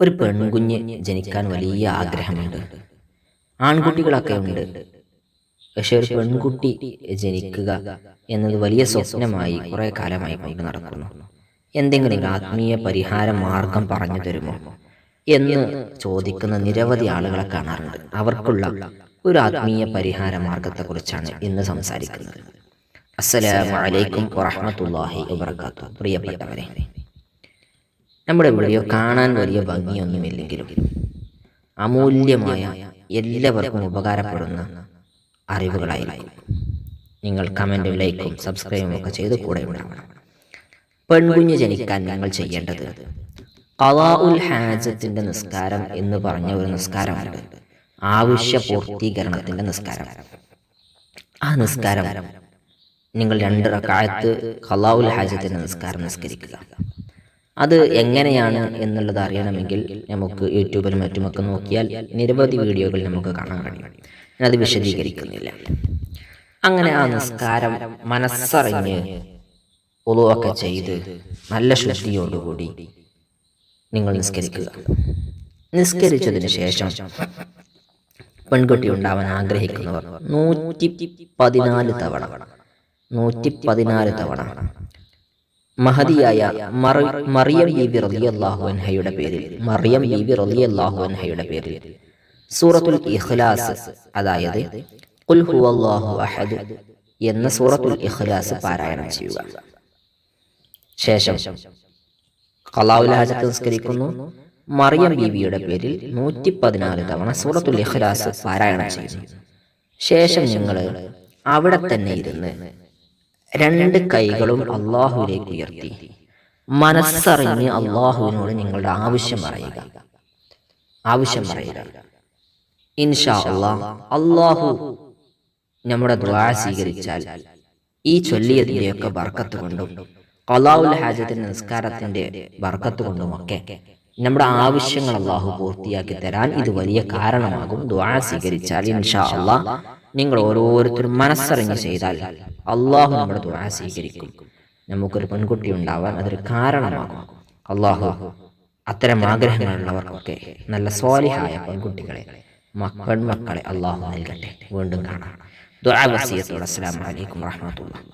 ഒരു പെൺകുഞ്ഞ് ജനിക്കാൻ വലിയ ആഗ്രഹമുണ്ട്. ആൺകുട്ടികളൊക്കെ ഉണ്ട്. പക്ഷെ ഒരു പെൺകുട്ടി ജനിക്കുക എന്നത് വലിയ സ്വപ്നമായി കുറെ കാലമായി കൊണ്ട് നടക്കുന്നു. എന്തെങ്കിലും ഒരു ആത്മീയ പരിഹാര മാർഗം പറഞ്ഞു തരുമോ എന്ന് ചോദിക്കുന്ന നിരവധി ആളുകളെ കാണാറുണ്ട്. അവർക്കുള്ള ഒരു ആത്മീയ പരിഹാര മാർഗത്തെക്കുറിച്ചാണ് ഇന്ന് സംസാരിക്കുന്നത്. അസ്സലാമു അലൈക്കും വറഹ്മത്തുള്ളാഹി വബറകാതുഹു. പ്രിയപ്പെട്ടവരെ. നമ്മുടെ വീഡിയോ കാണാൻ വലിയ ഭംഗിയൊന്നുമില്ലെങ്കിലും അമൂല്യമായ എല്ലാവർക്കും ഉപകാരപ്പെടുന്ന അറിവുകളായിരിക്കും. നിങ്ങൾ കമന്റും ലൈക്കും സബ്സ്ക്രൈബും ഒക്കെ ചെയ്ത് കൂടെ ഉണ്ടാവണം പെൺകുഞ്ഞ് ജനിക്കാൻ നിങ്ങൾ ചെയ്യേണ്ടത് ഖലാ ഉൽ ഹാജത്തിന്റെ നിസ്കാരം എന്ന് പറഞ്ഞ ഒരു നിസ്കാരമുണ്ട്. ആവശ്യ പൂർത്തീകരണത്തിന്റെ നിസ്കാരം. ആ നിസ്കാരം നിങ്ങൾ രണ്ട് റക്കായത്ത് കലാവുൽ ഹാജത്തിന്റെ നിസ്കാരം നിസ്കരിക്കുക. അത് എങ്ങനെയാണ് എന്നുള്ളത് അറിയണമെങ്കിൽ നമുക്ക് യൂട്യൂബിലും മറ്റുമൊക്കെ നോക്കിയാൽ നിരവധി വീഡിയോകൾ നമുക്ക് കാണാൻ കഴിയും. ഞാനത് വിശദീകരിക്കുന്നില്ല. അങ്ങനെ ആ നിസ്കാരം മനസ്സറിഞ്ഞ് ഒളുവൊക്കെ ചെയ്ത് നല്ല ശുദ്ധിയോടുകൂടി നിങ്ങൾ നിസ്കരിക്കുക. നിസ്കരിച്ചതിന് ശേഷം പെൺകുട്ടി ഉണ്ടാവാൻ ആഗ്രഹിക്കുന്നവർ നൂറ്റി പതിനാല് തവണ. നൂറ്റി പതിനാല് തവണ. മഹതിയായ മറിയം ബീബി റളിയല്ലാഹു അൻഹയുടെ പേരിൽ. മറിയം ബീബി റളിയല്ലാഹു അൻഹയുടെ പേരിൽ. സൂറത്തുൽ ഇഖ്ലാസ് അതായത് ഹുവല്ലാഹു അഹദ് എന്ന സൂറത്തുൽ ഇഖ്ലാസ് പാരായണം ചെയ്യുക. ശേഷം ഖലാഉൽ ഹാജത്ത് നിസ്കരിക്കുന്നു. മറിയം ബീവിയുടെ പേരിൽ നൂറ്റി പതിനാല് തവണ സൂറത്തുൽ ഇഖ്ലാസ് പാരായണം ചെയ്യുന്നു. ശേഷം നിങ്ങൾ അവിടെ തന്നെ ഇരുന്ന് രണ്ട് കൈകളും അള്ളാഹുവിലേക്ക് ഉയർത്തി. മനസ്സറിഞ്ഞ് അള്ളാഹുവിനോട് നിങ്ങളുടെ ആവശ്യം പറയുക. ആവശ്യം പറയുക. ഇൻഷാ അള്ളാഹ് അള്ളാഹു നമ്മുടെ ദ്വാ സ്വീകരിച്ചാൽ ഈ ചൊല്ലിയതിന്റെയൊക്കെ ബർക്കത്ത് കൊണ്ടും കലാവുൽ ഹാജത്തിന്റെ നിസ്കാരത്തിന്റെ ബർക്കത്ത് കൊണ്ടുമൊക്കെ നമ്മുടെ ആവശ്യങ്ങൾ അള്ളാഹു പൂർത്തിയാക്കി തരാൻ ഇത് വലിയ കാരണമാകും. ദ്വാ സ്വീകരിച്ചാൽ ഇൻഷാ അള്ളാഹ് നിങ്ങൾ ഓരോരുത്തരും മനസ്സറിഞ്ഞ് ചെയ്താൽ അള്ളാഹു നമ്മുടെ ദുആ സ്വീകരിക്കും. നമുക്കൊരു പെൺകുട്ടി ഉണ്ടാവാൻ അതൊരു കാരണമാകും. അള്ളാഹു അത്തരം ആഗ്രഹങ്ങളുള്ളവർക്കൊക്കെ നല്ല സ്വാലിഹായ പെൺകുട്ടികളെ പെൺമക്കളെ അള്ളാഹു നൽകട്ടെ. വീണ്ടും കാണാം. ദുആ വസിയത്തോടെ അസ്സലാമു അലൈക്കും വറഹ്മത്തുള്ളാഹി.